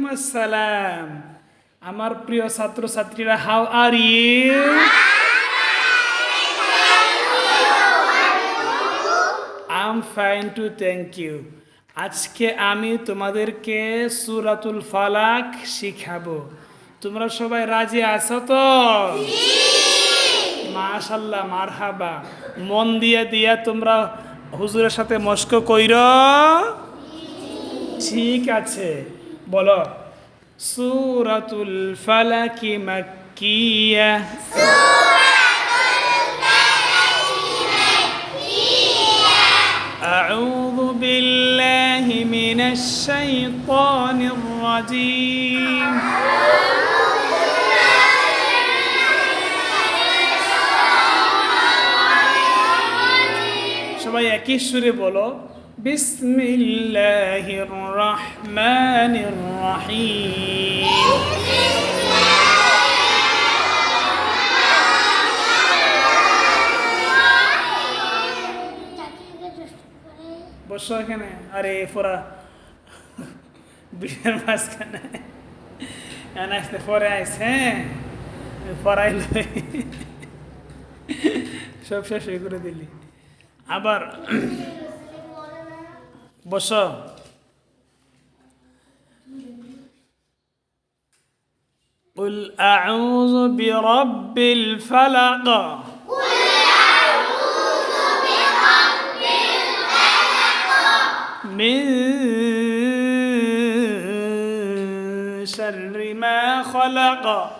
ওয়ালাইকুম আসসালাম। আমার প্রিয় ছাত্রছাত্রীরা how are you am fine too thank you আজকে আমি তোমাদেরকে সুরাতুল ফালাক শিখাবো। তোমরা সবাই রাজি আছো তো? মাশাল্লাহ মারহাবা। মন দিয়ে দিয়া তোমরা হুজুরের সাথে মস্ক কইর। ঠিক আছে। বলো সুরাতুল ফালাকি মাক্কিয়া أعوذ بالله من الشيطان الرجيم সবাই একই সুরে বলো বিসমিল্লাহির রহমানির রহিম বসো এখানে আরে ফোরা বিয়ের মাঝখানে এখানে আসতে পরে আইস হ্যাঁ পড়াইল সব শেষ হয়ে করে দিলি আবার বসো قل أعوذ برب الفلق. من شر ما خلق.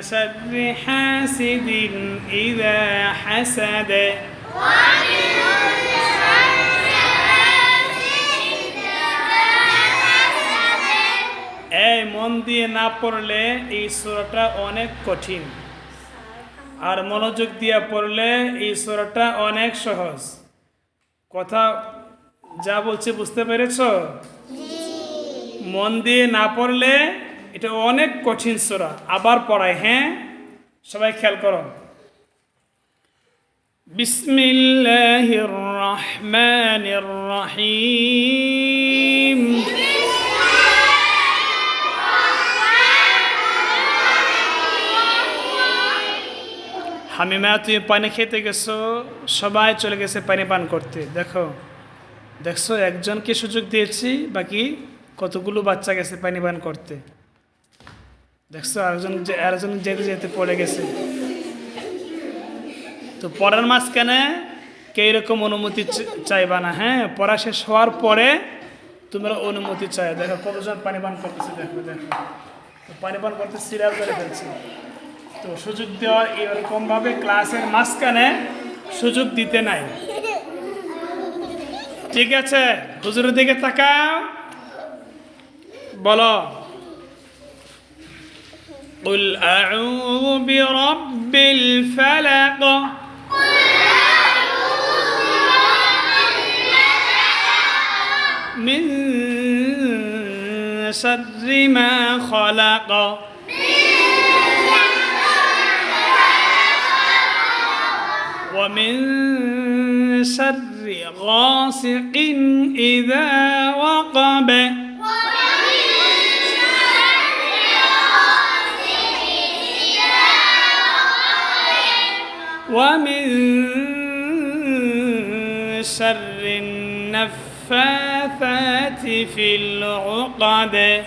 شر حاسد إذا حسد এই মন দিয়ে না পড়লে এই সুরাটা অনেক কঠিন আর মনোযোগ দিয়ে পড়লে এই সুরাটা অনেক সহজ কথা যা বলছে বুঝতে পেরেছ মন দিয়ে না পড়লে এটা অনেক কঠিন সুরা। আবার পড়ায় হ্যাঁ? সবাই খেয়াল করো। বিসমিল্লাহির রহমানির রহিম। হামিমা, তুমি পানি খেতে গেছো? সবাই চলে গেছে পানি পান করতে। দেখো, দেখছ, একজনকে সুযোগ দিয়েছি, বাকি কতগুলো বাচ্চা গেছে পানি পান করতে। দেখছ, আরেকজন যে আরেকজন যেতে যেতে পড়ে গেছে। তো পড়ার মাঝখানে কে এরকম অনুমতি চাইবা না? হ্যাঁ পড়া শেষ হওয়ার পরে তোমরা অনুমতি চাই দেখো, কতজন পানি পান করতেছে, দেখো দেখো। পানি পান করতে সিরিয়াল করে ফেলছে। তো সুযোগ দেওয়ার এরকমভাবে ক্লাসের মাঝখানে সুযোগ দিতে নাই। ঠিক আছে, হুজুরের দিকে তাকাও। বলো। قل أعوذ برب الفلق. من شر ما خلق. ومن شر ومن شر النفاثات في العقد.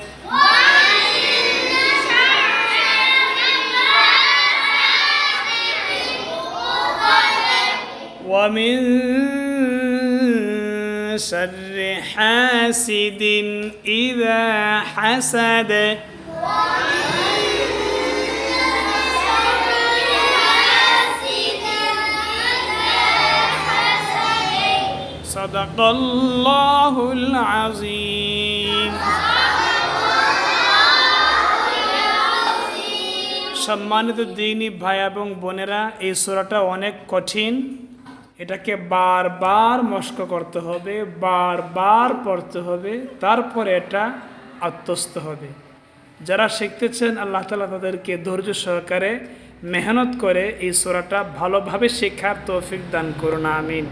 ومن شر حاسد إذا حسد. صدق الله العظيم সম্মানিত দিনী ভাই এবং বোনেরা এই সোরাটা অনেক কঠিন এটাকে বারবার মস্ক করতে হবে বারবার পড়তে হবে তারপরে এটা আত্মস্থ হবে যারা শিখতেছেন আল্লাহ তালা তাদেরকে ধৈর্য সহকারে মেহনত করে এই সোরাটা ভালোভাবে শেখার তৌফিক দান করুন আমিন